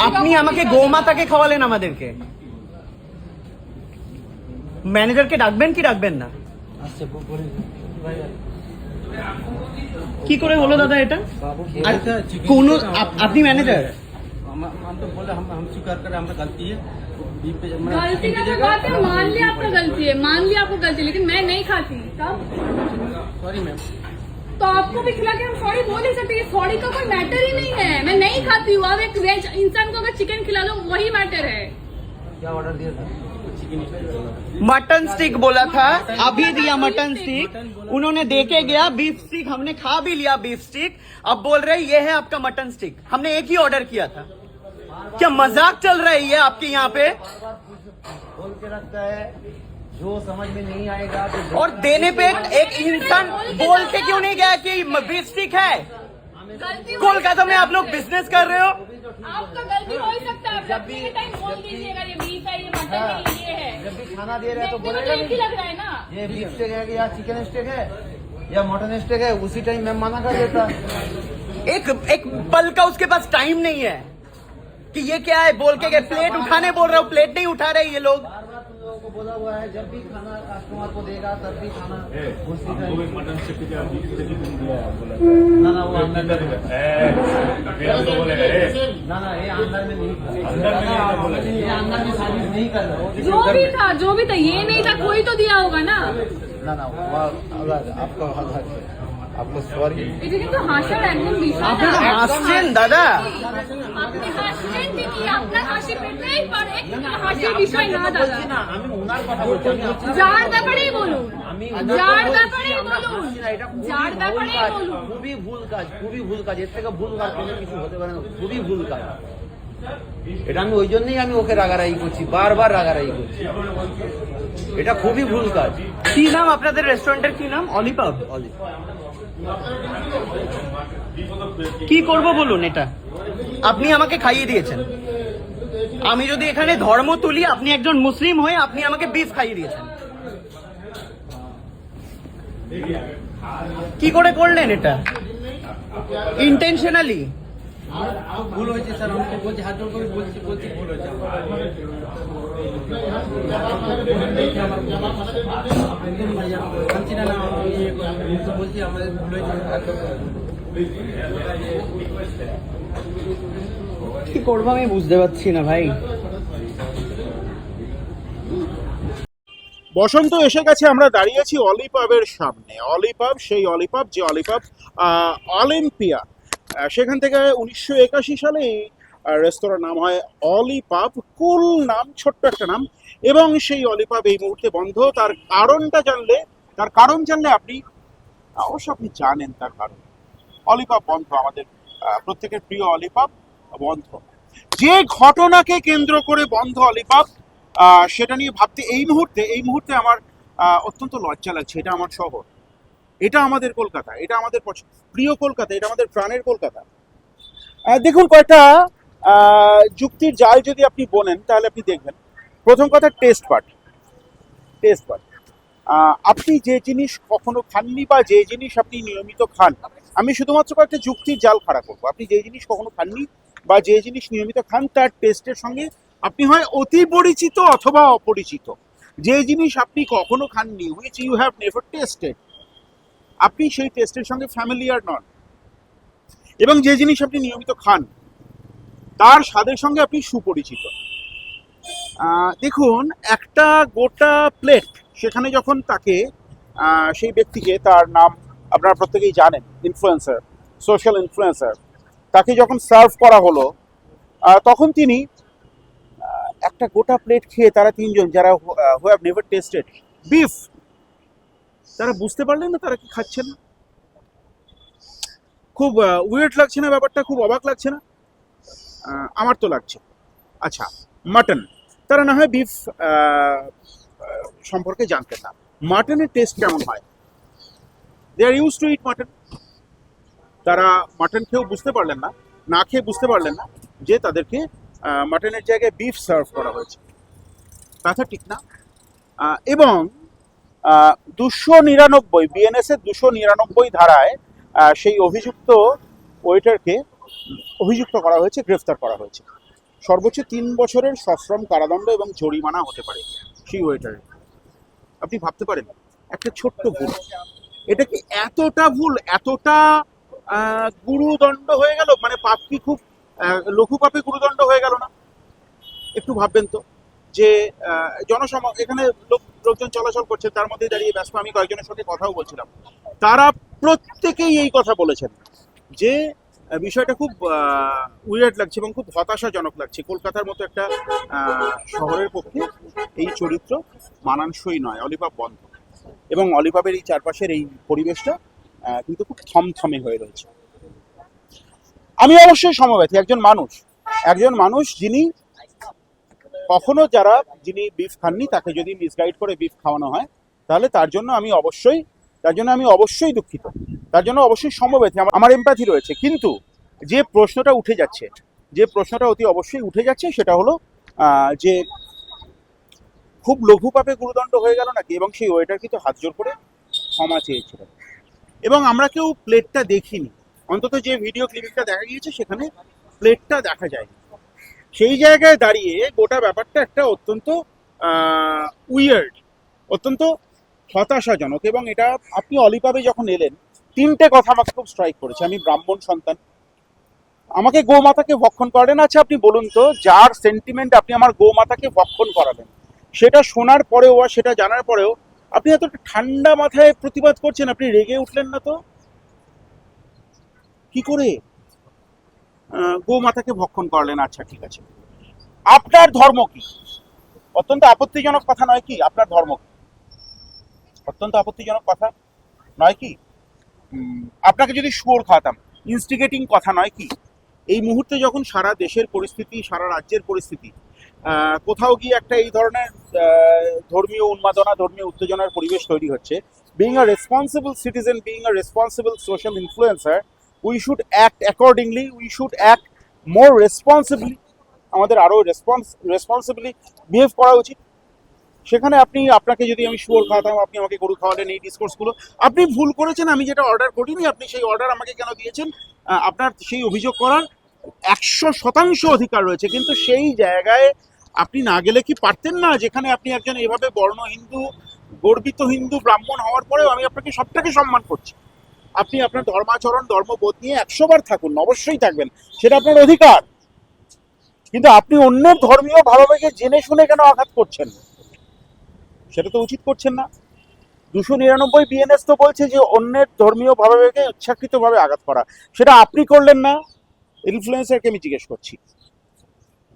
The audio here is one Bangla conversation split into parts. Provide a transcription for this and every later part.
আপনি রকম আমাকে বিষয়। গোমাতাকে খাওয়ালেন আমাদেরকে ম্যানেজারকে ডাকবেন কি ডাকবেন না আসছে বলে ভাই কি করে হলো দাদা এটা बाबू আর बोले था चिकन কোন चिकन हम- আপ- আপনি ম্যানেজার हम हम तो बोले हम हम स्वीकार करें हमारा गलती है बीफ पे हमारा गलती चिकन का तो दीजिएगा, बात है और मान लिया बीफ आपका पड़ेगा। गलती है मान लिया आपको गलती है लेकिन मैं नहीं खाती तब सॉरी मैम तो आपको भी खिला के हम सॉरी बोल नहीं सकते सॉरी का कोई मैटर ही नहीं है। मैं नहीं खाती हूँ। अब एक वेज इंसान को अगर चिकन खिला दो वही मैटर है। क्या ऑर्डर दिया था? मटन स्टिक बोला था। अभी दिया मटन स्टिक उन्होंने देके गया बीफ स्टिक हमने खा भी लिया बीफ स्टिक अब बोल रहे ये है आपका मटन स्टिक हमने एक ही ऑर्डर किया था। क्या मज़ाक चल रहा है ये आपके यहाँ पे? बोल के रखता है। जो समझ में नहीं आएगा तो और देने पे एक इंसान बोल के क्यों? नहीं गया कि बीफ है? कोलकाता में आप लोग बिज़नेस कर रहे हो? आपका गलती हो ही सकता है। जब भी टाइम बोल दीजिएगा ये बीफ है ये मटन है ये है। जब भी खाना दे रहे हैं तो बोलेगा तो ही नहीं लग रहा है ना। ये बीफ स्टेक है या चिकन स्टेक है या मटन स्टेक है उसी टाइम मैं मना कर देता। एक एक पल का उसके पास टाइम नहीं है। कि ये क्या है? बोल के गए प्लेट उठाने बोल रहे हो प्लेट नहीं उठा रहे ये लोग बार बार तुम लोगों को बोला हुआ है जब भी खाना कस्टमर को देगा तब भी खाना मटन से है ना ना वो अंदर में बोलेगा ना ना ये अंदर में नहीं अंदर में नहीं ये अंदर में सर्विस नहीं कर रहा जो भी था जो भी था ये नहीं था कोई तो दिया होगा ना। ना ना वो आपका আপনার সরি। এটা কিন্তু হাসার একদম বিষয় আপনি হাসছেন দাদা। আপনি হাসছেন কি আপনার হাসি পেতেই পারে হাসির বিষয় না দাদা। আমি ওনার কথা বলছি যার ব্যাপারেই বলুন আমি যার ব্যাপারেই বলুন যার ব্যাপারেই বলুন। খুবই ভুল কাজ খুবই ভুল কাজ এর থেকে ভুল কাজ কিছু হতে পারে না খুবই ভুল কাজ। এটা আমি ওই জন্যই আমি ওকে রাগারাই করছি বারবার রাগারাই করছি। এটা খুবই ভুল কাজ। কি নাম আপনাদের রেস্টুরেন্টের কি নাম? অলিপাব অলিপাব কি করব বলুন এটা? আপনি আমাকে খাইয়ে দিয়েছেন। আমি যদি এখানে ধর্ম তুলি, আপনি একজন মুসলিম হয়ে আপনি আমাকে বিষ খাইয়ে দিয়েছেন। কি করে করলেন এটা? ইন্টেনশনালি ভুল হয়েছে স্যার আমাকে বলছি হাত জোর করে বলছি বলছি ভুল হয়েছে বলছি না না আমি বলছি আমাদের ভুল হয়েছে। কি করব আমি বুঝতে পারছি না ভাই। বসন্ত এসে গেছে আমরা দাঁড়িয়েছি অলিপাবের সামনে। অলিপাব সেই অলিপাব যে অলিপাব অলিম্পিয়া সেখান থেকে উনিশশো একাশি সালে রেস্তোরাঁর নাম হয় অলিপাব কুল নাম ছোট্ট একটা নাম। এবং সেই অলিপাব এই মুহূর্তে বন্ধ। তার কারণটা জানলে তার কারণ জানলে আপনি অবশ্য আপনি জানেন তার কারণ। অলিপাব বন্ধ আমাদের প্রত্যেকের প্রিয় অলিপাব বন্ধ। যে ঘটনাকে কেন্দ্র করে বন্ধ অলিপাব আহ, সেটা নিয়ে ভাবতে এই মুহূর্তে এই মুহূর্তে আমার অত্যন্ত লজ্জা লাগছে। এটা আমার শহর। এটা আমাদের কলকাতা, এটা আমাদের প্রিয় কলকাতা, এটা আমাদের প্রাণের কলকাতা। দেখুন কয়েকটা যুক্তির জাল যদি আপনি বলেন তাহলে আপনি দেখবেন। প্রথম কথা টেস্ট পার্ট টেস্ট পার্ট আপনি যে জিনিস কখনো খাননি বা যে জিনিস আপনি নিয়মিত খান, আমি শুধুমাত্র কয়েকটা যুক্তির জাল খাড়া করব। আপনি যে জিনিস কখনো খাননি বা যে জিনিস নিয়মিত খান, তার টেস্টের সঙ্গে আপনি হয় অতি পরিচিত অথবা অপরিচিত। যে জিনিস আপনি কখনো খাননি which you have never tasted আপনি সেই টেস্টের সঙ্গে ফ্যামিলিয়ার নন। এবং যে জিনিস আপনি নিয়মিত খান, তার স্বাদের সঙ্গে আপনি সুপরিচিত। দেখুন, একটা গোটা প্লেট সেখানে যখন তাকে সেই ব্যক্তিকে তার নাম আপনারা প্রত্যেকেই জানেন ইনফ্লুয়েন্সার সোশ্যাল ইনফ্লুয়েন্সার তাকে যখন সার্ভ করা হলো তখন তিনি একটা গোটা প্লেট খেয়ে তারা তিনজন, যারা who have never tasted beef তারা বুঝতে পারলেন না, তারা কি খাচ্ছেন খুব ওয়েট লাগছে না ব্যাপারটা, খুব অবাক লাগছে না? আমার তো লাগছে। আচ্ছা মাটন তারা না হয় বিফ সম্পর্কে জানতেন না মাটনের টেস্ট কেমন হয়? They are used to eat mutton তারা মাটন খেয়েও বুঝতে পারলেন না না খেয়ে বুঝতে পারলেন না যে তাদেরকে মাটনের জায়গায় বিফ সার্ভ করা হয়েছে। কথা ঠিক না? এবং দুশো নিরানব্বই বিএনএস এর দুশো নিরানব্বই ধারায় সেই অভিযুক্ত ওয়েটারকে অভিযুক্ত করা হয়েছে, গ্রেফতার করা হয়েছে। সর্বোচ্চ তিন বছরের সশ্রম কারাদণ্ড এবং জরিমানা হতে পারে সেই ওয়েটারের। আপনি ভাবতে পারেন, একটা ছোট্ট ভুল। এটা কি এতটা ভুল, এতটা গুরুদণ্ড হয়ে গেল? মানে পাপ কি খুব লঘু পাপে গুরুদণ্ড হয়ে গেল না? একটু ভাববেন তো। যে জনসম, এখানে লোক, লোকজন চলাচল করছে, তার মধ্যে দাঁড়িয়ে ব্যস্ত। আমি কয়েকজনের সঙ্গে কথাও বলছিলাম। তারা প্রত্যেকেই এই কথা বলেছেন যে বিষয়টা খুব উইয়ার্ড লাগছে এবং খুব হতাশাজনক লাগছে। কলকাতার মতো একটা শহরের পক্ষে এই চরিত্র মানানসই নয় অলিপাপ বন্ধ। এবং অলিপাপের এই চারপাশের এই পরিবেশটা কিন্তু খুব থমথমে হয়ে রয়েছে। আমি অবশ্যই সমব্যথী একজন মানুষ। একজন মানুষ যিনি কখনো যারা যিনি বিফ খাননি, তাকে যদি মিসগাইড করে বিফ খাওয়ানো হয়, তাহলে তার জন্য আমি অবশ্যই, তার জন্য আমি অবশ্যই দুঃখিত। তার জন্য অবশ্যই সমবেথী আমার- আমার এমপ্যাথি রয়েছে। কিন্তু যে প্রশ্নটা উঠে যাচ্ছে, যে প্রশ্নটা অতি অবশ্যই উঠে যাচ্ছে, সেটা হলো যে খুব লঘু পাপে গুরুদণ্ড হয়ে গেল নাকি? এবং সেই ওয়েটার কিন্তু হাত জোর করে ক্ষমা চেয়েছিল। এবং আমরা কেউ প্লেটটা দেখিনি। অন্তত যে ভিডিও ক্লিপিংটা দেখা গিয়েছে, সেখানে প্লেটটা দেখা যায় সেই জায়গায় দাঁড়িয়ে গোটা ব্যাপারটা একটা অত্যন্ত উইয়ার্ড অত্যন্ত হতাশাজনক এবং এটা আপনি অলিপাবে যখন এলেন, তিনটে কথা আমাকে খুব স্ট্রাইক করেছে। আমি ব্রাহ্মণ সন্তান। আমাকে গোমাতাকে ভক্ষণ করেন আচ্ছা আপনি বলুন তো, যার সেন্টিমেন্ট আপনি আমার গোমাতাকে ভক্ষণ করাবেন, সেটা শোনার পরেও আর সেটা জানার পরেও আপনি এত ঠান্ডা মাথায় প্রতিবাদ করছেন, আপনি রেগে উঠলেন না তো? কি করে? গোমাতাকে ভক্ষণ করলেন। আচ্ছা ঠিক আছে। আপনার ধর্ম কি? অত্যন্ত আপত্তিজনক কথা নয় কি? আপনার ধর্ম কি? অত্যন্ত আপত্তিজনক কথা নয় কি? আপনাকে যদি শুয়োর খাওয়াতাম ইনস্টিগেটিং কথা নয় কি? এই মুহূর্তে যখন সারা দেশের পরিস্থিতি, সারা রাজ্যের পরিস্থিতি কোথাও গিয়ে একটা এই ধরনের ধর্মীয় উন্মাদনা, ধর্মীয় উত্তেজনার পরিবেশ তৈরি হচ্ছে being a responsible citizen being a responsible social influencer we should act accordingly we should act more responsibly আমাদের আরও রেসপন্স রেসপন্সিবলি বিহেভ করা উচিত। সেখানে আপনি, আপনাকে যদি আমি শুয়োর খাওয়াতাম, আপনি আমাকে গরু খাওয়ালেন এই ডিসকোর্সগুলো আপনি ভুল করেছেন, আমি যেটা অর্ডার করিনি, আপনি সেই অর্ডার আমাকে কেন দিয়েছেন? আপনার সেই অভিযোগ করার একশো শতাংশ অধিকার রয়েছে, কিন্তু সেই জায়গায় আপনি না গেলে কি পারতেন না? যেখানে আপনি একজন এভাবে বর্ণ হিন্দু, গর্বিত হিন্দু, ব্রাহ্মণ হওয়ার পরেও আমি আপনাকে সবটাকে সম্মান করছি। আপনি আপনার ধর্মাচরণ, ধর্মবোধ নিয়ে একশো বার থাকুন, অবশ্যই থাকবেন। সেটা আপনার অধিকার। কিন্তু আপনি অন্যের ধর্মীয় ভাবাবেগে জেনে শুনে কেন আঘাত করছেন? সেটা তো উচিত করছেন না। দুশো নিরানব্বই বিএনএস তো বলছে যে অন্যের ধর্মীয় ভাবাবেগে ইচ্ছাকৃতভাবে আঘাত করা। সেটা আপনি করলেন না। ইনফ্লুয়েন্সারকে আমি জিজ্ঞেস করছি।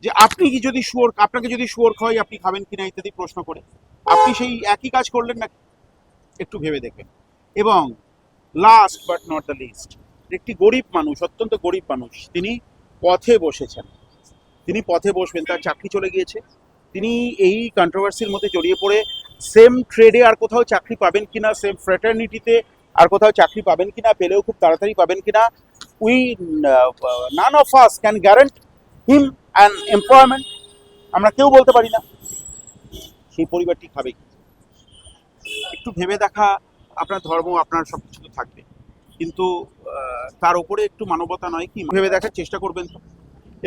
যে আপনি কি যদি শুয়োর, আপনাকে যদি শুয়োর খাওয়াই, আপনি খাবেন কিনা ইত্যাদি প্রশ্ন করে। আপনি সেই একই কাজ করলেন না? একটু ভেবে দেখবেন। এবং last but not the least একটি গরিব মানুষ, অত্যন্ত গরিব মানুষ, তিনি পথে বসেছেন। তিনি পথে বসবেন, তার চাকরি চলে গিয়েছে। তিনি এই কন্ট্রোভার্সির মধ্যে জড়িয়ে পড়ে সেম ট্রেডে আর কোথাও চাকরি পাবেন কিনা সেম ফ্র্যাটার্নিটিতে আর কোথাও চাকরি পাবেন কিনা, পেলেও খুব তাড়াতাড়ি পাবেন কিনা we none of us can guarantee him an employment আমরা কেউ বলতে পারি না। সেই পরিবারটি খাবে কি? একটু ভেবে দেখা আপনার ধর্ম, আপনার সব কিছু তো থাকবে। কিন্তু তার উপরে একটু মানবতা নয় কি? ভেবে দেখার চেষ্টা করবেন তো।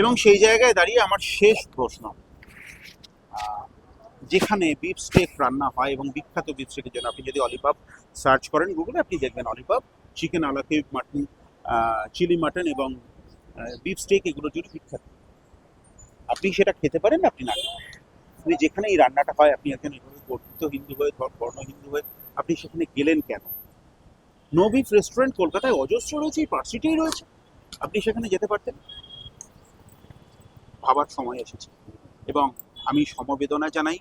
এবং সেই জায়গায় দাঁড়িয়ে আমার শেষ প্রশ্ন। যেখানে বিফ স্টেক রান্না হয় এবং বিখ্যাত বিফ স্টেকের জন্য আপনি যদি অলিপাব সার্চ করেন, গুগলে আপনি দেখবেন অলিপাব চিকেন আলাকে, মাটন চিলি মাটন এবং বিফ স্টেক এগুলোর জন্য বিখ্যাত, আপনি সেটা খেতে পারেন, আপনি না যেখানে এই রান্নাটা হয়, আপনি এখানে এভাবে গর্বিত হিন্দু হয়ে বর্ণ হিন্দু হয়ে আপনি সেখানে গেলেন কেন? নো বিফ রেস্টুরেন্ট কলকাতায় অজস্র রয়েছে, এই পার্সিটেই রয়েছে। আপনি সেখানে যেতে পারতেন? ভাবার সময় এসেছে। এবং আমি সমবেদনা জানাই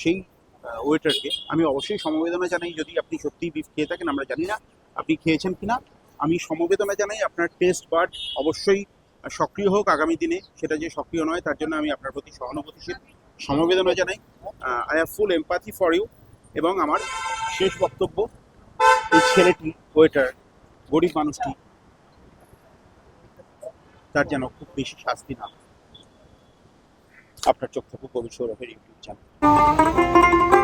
সেই ওয়েটারকে আমি অবশ্যই সমবেদনা জানাই, যদি আপনি সত্যিই বিফ খেয়ে থাকেন, আমরা জানি না আপনি খেয়েছেন কিনা। আমি সমবেদনা জানাই, আপনার টেস্ট বার্ড অবশ্যই সক্রিয় হোক আগামী দিনে। সেটা যে সক্রিয় নয়, তার জন্য আমি আপনার প্রতি সহানুভূতিশীল। সমবেদনা জানাই I have full empathy for you এবং আমার শেষ বক্তব্য, এই ছেলেটি ওয়েটার গরিব মানুষটি, তার যেন খুব বেশি শাস্তি না আপনার চোখ থেকে কবি সৌরভের ইউটিউব চ্যানেল